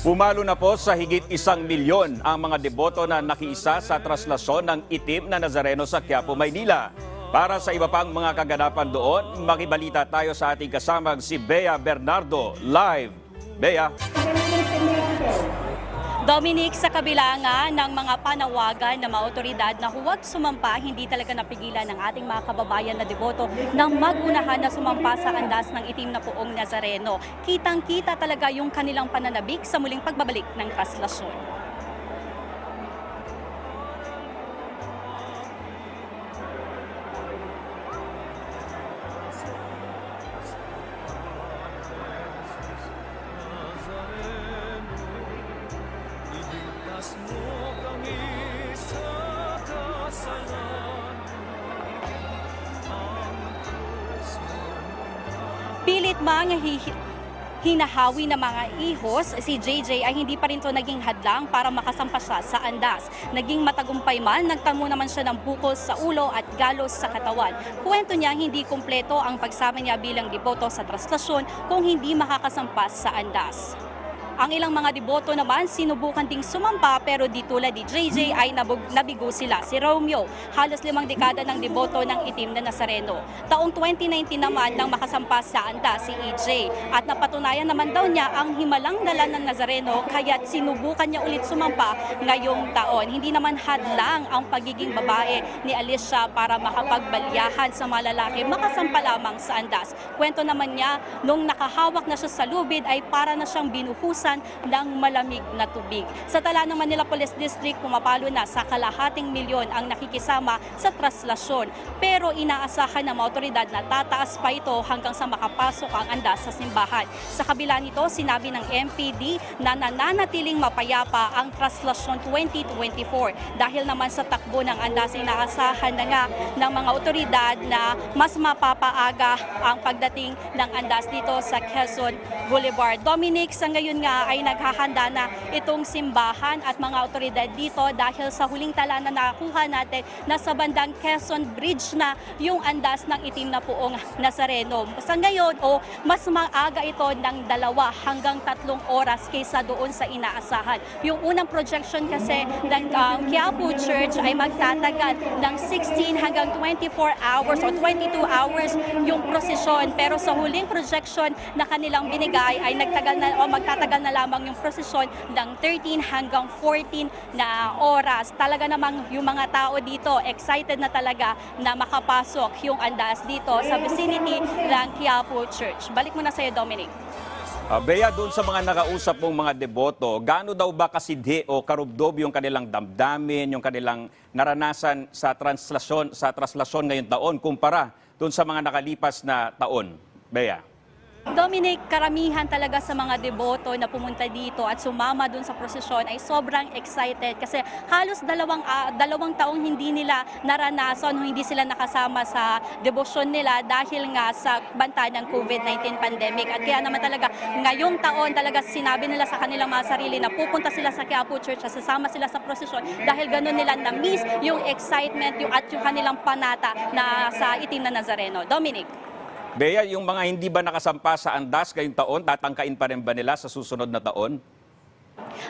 Pumalo na po sa higit isang milyon ang mga deboto na nakiisa sa traslasyon ng itim na Nazareno sa Quiapo, Maynila. Para sa iba pang mga kaganapan doon, makibalita tayo sa ating kasamang si Bea Bernardo live. Bea. Dominic, sa kabila nga ng mga panawagan ng mga otoridad na huwag sumampa, hindi talaga napigilan ng ating mga kababayan na deboto na magunahan na sumampa sa andas ng itim na puong Nazareno. Kitang-kita talaga yung kanilang pananabik sa muling pagbabalik ng traslasyon. Pilit hi- hinahawi ng mga ihos, si JJ ay hindi pa rin to naging hadlang para makasampa siya sa andas. Naging matagumpay man, nagtamo naman siya ng bukol sa ulo at galos sa katawan. Kwento niya hindi kumpleto ang pagsama niya bilang deboto sa traslasyon kung hindi makakasampas sa andas. Ang ilang mga deboto naman sinubukan ding sumampa pero di tulad ni JJ ay nabug, nabigo sila. Si Romeo, halos limang dekada ng deboto ng itim na Nazareno. Taong 2019 naman nang makasampa sa anda si EJ at napatunayan naman daw niya ang himalang dala ng Nazareno kaya't sinubukan niya ulit sumampa ngayong taon. Hindi naman hadlang ang pagiging babae ni Alicia para makapagbalyahan sa mga lalaki makasampa lamang sa andas. Kwento naman niya nung nakahawak na siya sa lubid ay para na siyang binuhusan ng malamig na tubig. Sa tala ng Manila Police District, pumapalo na sa kalahating milyon ang nakikisama sa traslasyon. Pero inaasahan ng mga na tataas pa ito hanggang sa makapasok ang andas sa simbahan. Sa kabila nito, sinabi ng MPD na nananatiling mapayapa ang traslasyon 2024 dahil naman sa takbo ng andas inaasahan na nga ng mga otoridad na mas mapapaaga ang pagdating ng andas dito sa Quezon Boulevard. Dominic, sa ngayon nga ay naghahanda na itong simbahan at mga otoridad dito dahil sa huling tala na nakakuha natin na sa bandang Quezon Bridge na yung andas ng itim na puong Nazareno. Sa ngayon, o mas maaga ito ng dalawa hanggang tatlong oras kaysa doon sa inaasahan. Yung unang projection kasi ng um, Quiapo Church ay magtatagal ng 16 hanggang 24 hours o 22 hours yung prosesyon. Pero sa huling projection na kanilang binigay ay nagtagal na o magtatagal na lamang yung prosesyon ng 13 hanggang 14 na oras. Talaga namang yung mga tao dito excited na talaga na makapasok yung andas dito sa vicinity ng Quiapo Church. Balik mo na sa'yo, Dominic. Uh, Bea, doon sa mga nakausap mong mga deboto, gaano daw ba kasidhi o karubdob yung kanilang damdamin, yung kanilang naranasan sa translasyon, sa traslasyon ngayong taon kumpara doon sa mga nakalipas na taon? Bea. Dominic, karamihan talaga sa mga deboto na pumunta dito at sumama dun sa prosesyon ay sobrang excited kasi halos dalawang, ah, dalawang taong hindi nila naranasan o hindi sila nakasama sa debosyon nila dahil nga sa banta ng COVID-19 pandemic. At kaya naman talaga ngayong taon talaga sinabi nila sa kanilang mga sarili na pupunta sila sa Quiapo Church at sasama sila sa prosesyon dahil ganun nila na-miss yung excitement yung, at yung kanilang panata na sa itim na Nazareno. Dominic. Bea, yung mga hindi ba nakasampa sa andas ngayong taon, tatangkain pa rin ba nila sa susunod na taon?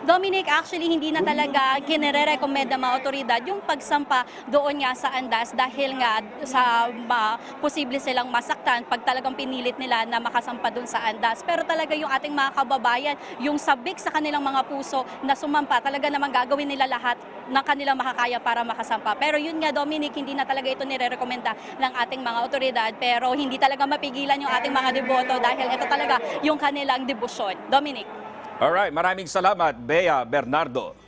Dominic, actually hindi na talaga kinere-recommend ng mga otoridad yung pagsampa doon nga sa Andas dahil nga sa ma, posible silang masaktan pag talagang pinilit nila na makasampa doon sa Andas. Pero talaga yung ating mga kababayan, yung sabik sa kanilang mga puso na sumampa, talaga namang gagawin nila lahat ng kanilang makakaya para makasampa. Pero yun nga Dominic, hindi na talaga ito nire-recommenda ng ating mga otoridad pero hindi talaga mapigilan yung ating mga deboto dahil ito talaga yung kanilang debosyon. Dominic. Alright, maraming salamat, Bea Bernardo.